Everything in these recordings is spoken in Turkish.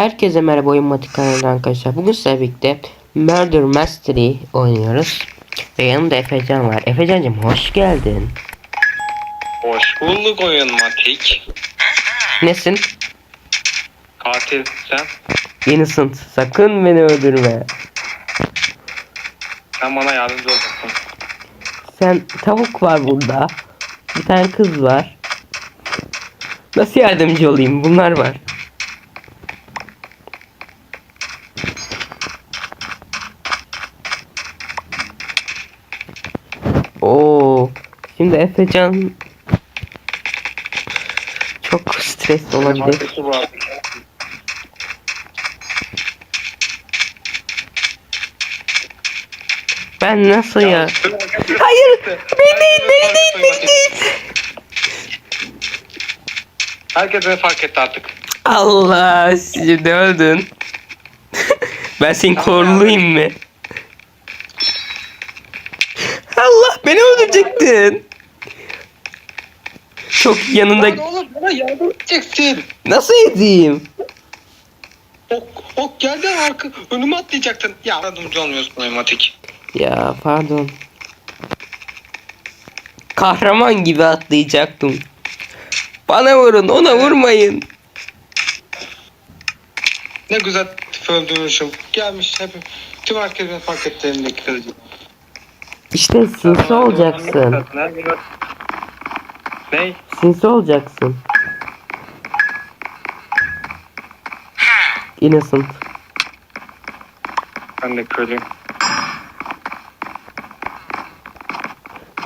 Herkese merhaba oyun matik kanalından arkadaşlar. Bugün sizlerle birlikte Murder Mystery oynuyoruz. Ve yanımda Efecan var. Efecan'cım hoş geldin. Hoş bulduk oyun Matik. Nesin? Katil sen. Innocent. Sakın beni öldürme. Sen bana yardımcı olacaksın. Sen tavuk var burada. Bir tane kız var. Nasıl yardımcı olayım? Bunlar var. Şimdi Efecan çok stresli olabilir. Ben nasıl ya? Hayır, beni değil, beni değil, beni değil. Herkes beni fark etti artık. Allah şimdi öldün. ben senin koruluyum mı? Allah beni öldürecektin. Çok yanında Lan oğlum bana yardım edeceksin. nasıl edeyim? Ok, ok geldi arka önüme atlayacaktın. Ya yardımcı olmuyorsun oyun Matik. Ya pardon. Kahraman gibi atlayacaktım. Bana vurun ona vurmayın. Ne güzel öldürmüşüm. Gelmiş hep tüm herkes beni fark etti elimdeki kılıcı. İşte sinsi olacaksın. Ne? Sinsi olacaksın. Innocent. Ben de köylüyüm.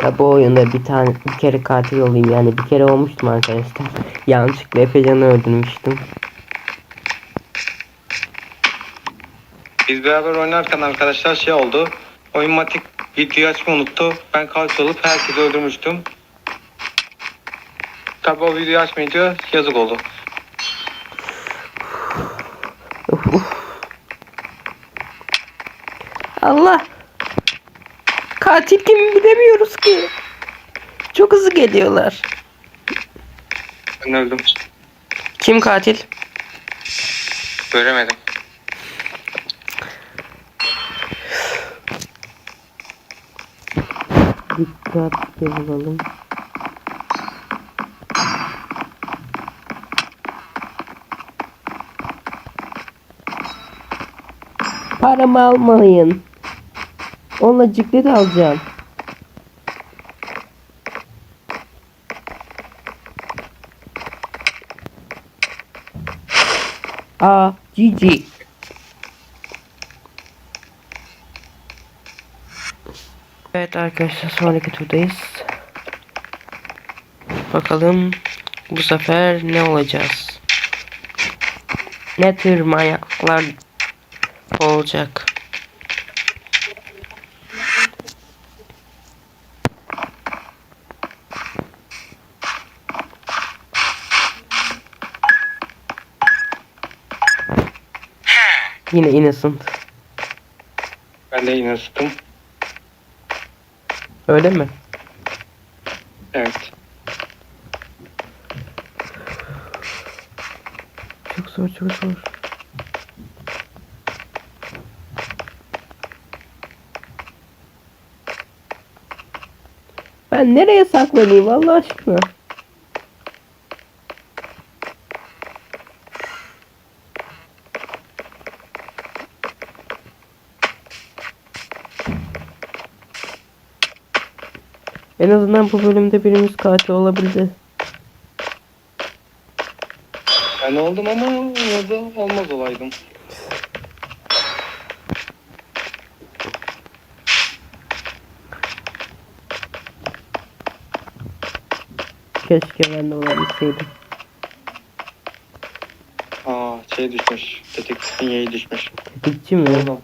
Ya bu oyunda bir tane bir kere katil olayım yani bir kere olmuştum arkadaşlar. Yanlışlıkla Efecan'ı öldürmüştüm. Biz beraber oynarken arkadaşlar şey oldu. Oyun Matik videoyu açmayı unuttu. Ben katil olup herkesi öldürmüştüm. Tabi o videoyu açmayınca yazık oldu. Allah. Katil kim bilemiyoruz ki. Çok hızlı geliyorlar. Ben öldüm. Kim katil? Göremedim. Dikkat olalım. Paramı almayın. Onunla ciklet alacağım. Aa, GG. Evet arkadaşlar sonraki turdayız. Bakalım bu sefer ne olacağız? Ne tür manyaklar olacak? Yine innocent. Ben de sıktım. Öyle mi? Evet. Çok zor çok zor. Ben nereye saklanayım Allah aşkına? En azından bu bölümde birimiz katil olabildi. Ben oldum ama orada olmaz olaydım. Keşke ben de olabilseydim. Aa şey düşmüş. Tetiksin yayı düşmüş. Tetikçi mi? Oğlum.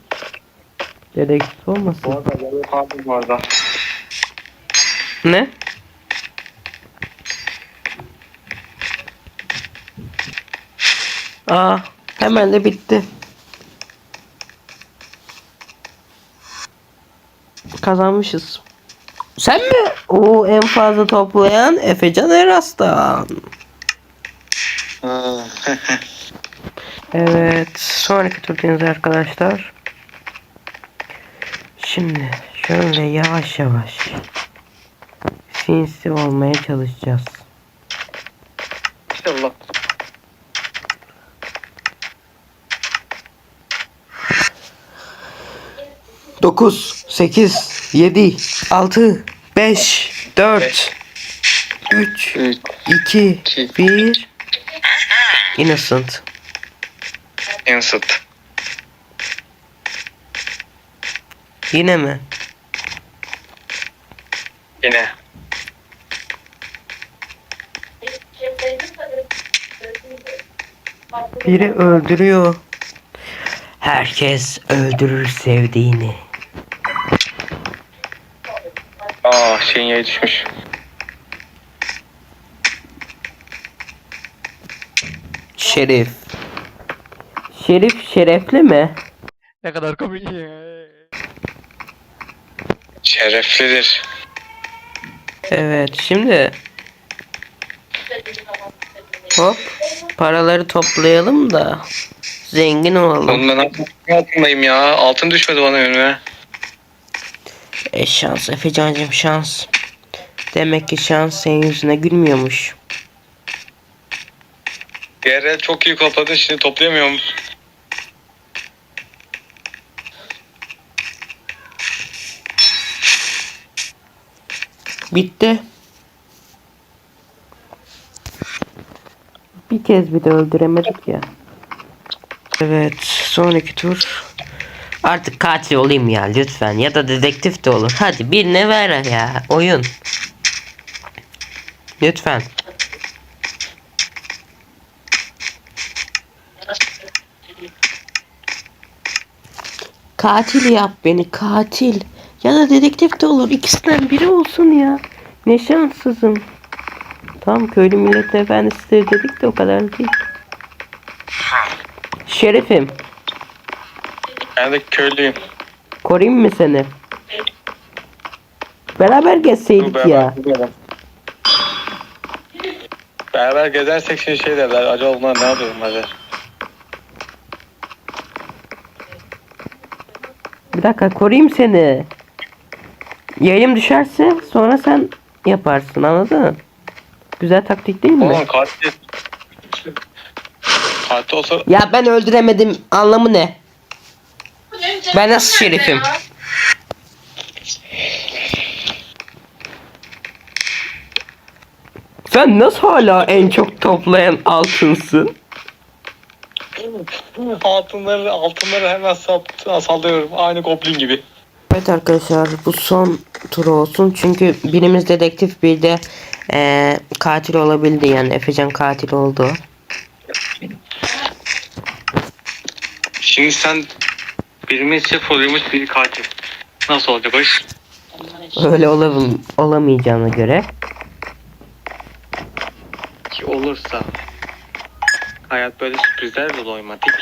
Dedektif Bu olmasın? arada yayı kaldım bu arada. Ne? Aa, hemen de bitti. Kazanmışız. Sen mi? O en fazla toplayan Efecan Eras'tan. Ha. Evet. Sonraki turdayız arkadaşlar. Şimdi şöyle yavaş yavaş sinsi olmaya çalışacağız. İnşallah. Dokuz, sekiz, yedi, altı, beş, dört, üç, 3, iki, İki. bir. Innocent. Insert. Yine mi? Yine. Biri öldürüyor. Herkes öldürür sevdiğini. Aa şeyin yayı düşmüş. Şerif. Şerif şerefli mi? Ne kadar komik. Şereflidir. Evet şimdi hop paraları toplayalım da zengin olalım. Oğlum ben ne altındayım ya. Altın düşmedi bana önüme. E şans Efecan'cım şans. Demek ki şans senin yüzüne gülmüyormuş. Diğer el çok iyi topladın şimdi toplayamıyorum. Bitti. Bir kez bir de öldüremedik ya. Evet sonraki tur. Artık katil olayım ya lütfen ya da dedektif de olur. Hadi birine ver ya oyun. Lütfen. Katil yap beni katil. Ya da dedektif de olur. İkisinden biri olsun ya. Ne şanssızım. Tam köylü millet efendisidir dedik de o kadar değil. Şerifim. Ben de köylüyüm. Koruyayım mı seni? Beraber gezseydik Beraber ya. gidelim. Beraber gezersek şimdi şey derler. Acaba bunlar ne yapıyor derler. Bir dakika koruyayım seni. Yayım düşerse sonra sen yaparsın anladın mı? Güzel taktik değil mi? Oğlum katil. Katil olsa Ya ben öldüremedim anlamı ne? Ben nasıl şerifim? Sen nasıl hala en çok toplayan altınsın? altınları altınları hemen sap, sallıyorum. Aynı goblin gibi. Evet arkadaşlar bu son tur olsun çünkü birimiz dedektif bir de eee, katil olabildi yani Efecan katil oldu. Şimdi sen birimiz şef oluyormuş biri katil. Nasıl olacak o iş? Öyle olabil olamayacağına göre. Ki olursa. Hayat böyle sürprizler dolu oymatik.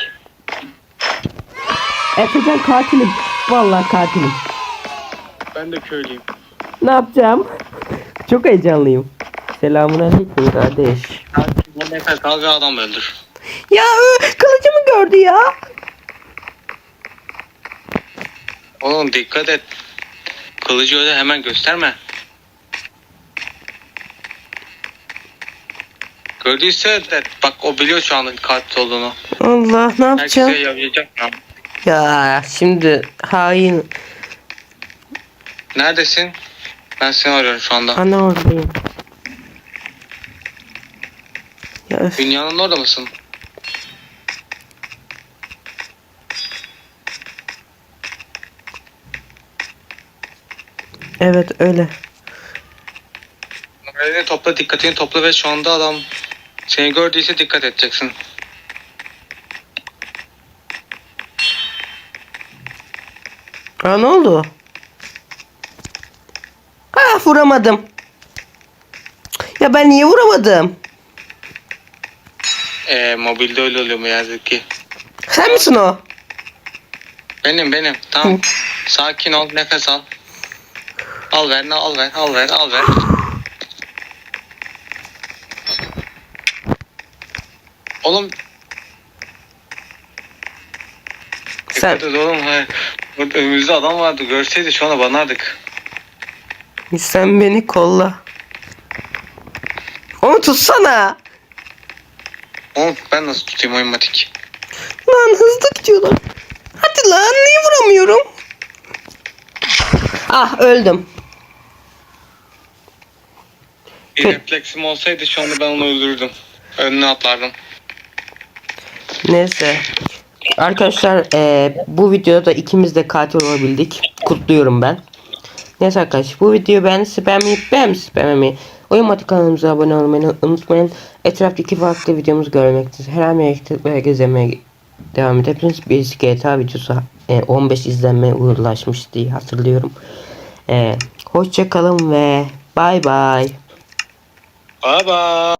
Efecan katilim. Vallahi katilim. Ben de köylüyüm. Ne yapacağım? Çok heyecanlıyım. Selamun aleyküm kardeş. Nefes al ve adam öldür. Ya ö, kılıcımı gördü ya. Oğlum dikkat et. Kılıcı öyle hemen gösterme. Gördüyse de bak o biliyor şu anda katil olduğunu. Allah ne Herkese yapacağım? yayacak ya. Ya şimdi hain. Neredesin? Ben seni arıyorum şu anda. Ana oradayım. Ya öf. Dünyanın orada mısın? Evet öyle. Moralini topla, dikkatini topla ve şu anda adam seni gördüyse dikkat edeceksin. Aa ne oldu? Ah vuramadım. Ya ben niye vuramadım? Ee, mobilde öyle oluyor mu yazık ki. Sen misin o? Benim benim. Tamam. Sakin ol, nefes al. Al ver, al ver, al ver, al ver. Oğlum Dikkat et oğlum. Hayır. Burada önümüzde adam vardı. Görseydi şu anda banardık. Sen beni kolla. Onu tutsana. Oğlum ben nasıl tutayım oymatik? Lan hızlı gidiyorlar. Hadi lan niye vuramıyorum? Ah öldüm. Bir Kö- refleksim olsaydı şu anda ben onu öldürürdüm. Önüne atlardım. Neyse. Arkadaşlar eee, bu videoda ikimiz de katil olabildik. Kutluyorum ben. Neyse arkadaşlar bu videoyu beğenirse beğenmeyi beğenmişsiniz beğenmeyi. Oyun Matı kanalımıza abone olmayı unutmayın. Etrafta iki farklı videomuz görmektedir. Her an yere gezmeye devam edebilirsiniz. Birisi GTA videosu e, 15 izlenmeye ulaşmış diye hatırlıyorum. E, hoşça kalın ve bay bay. Bye bye.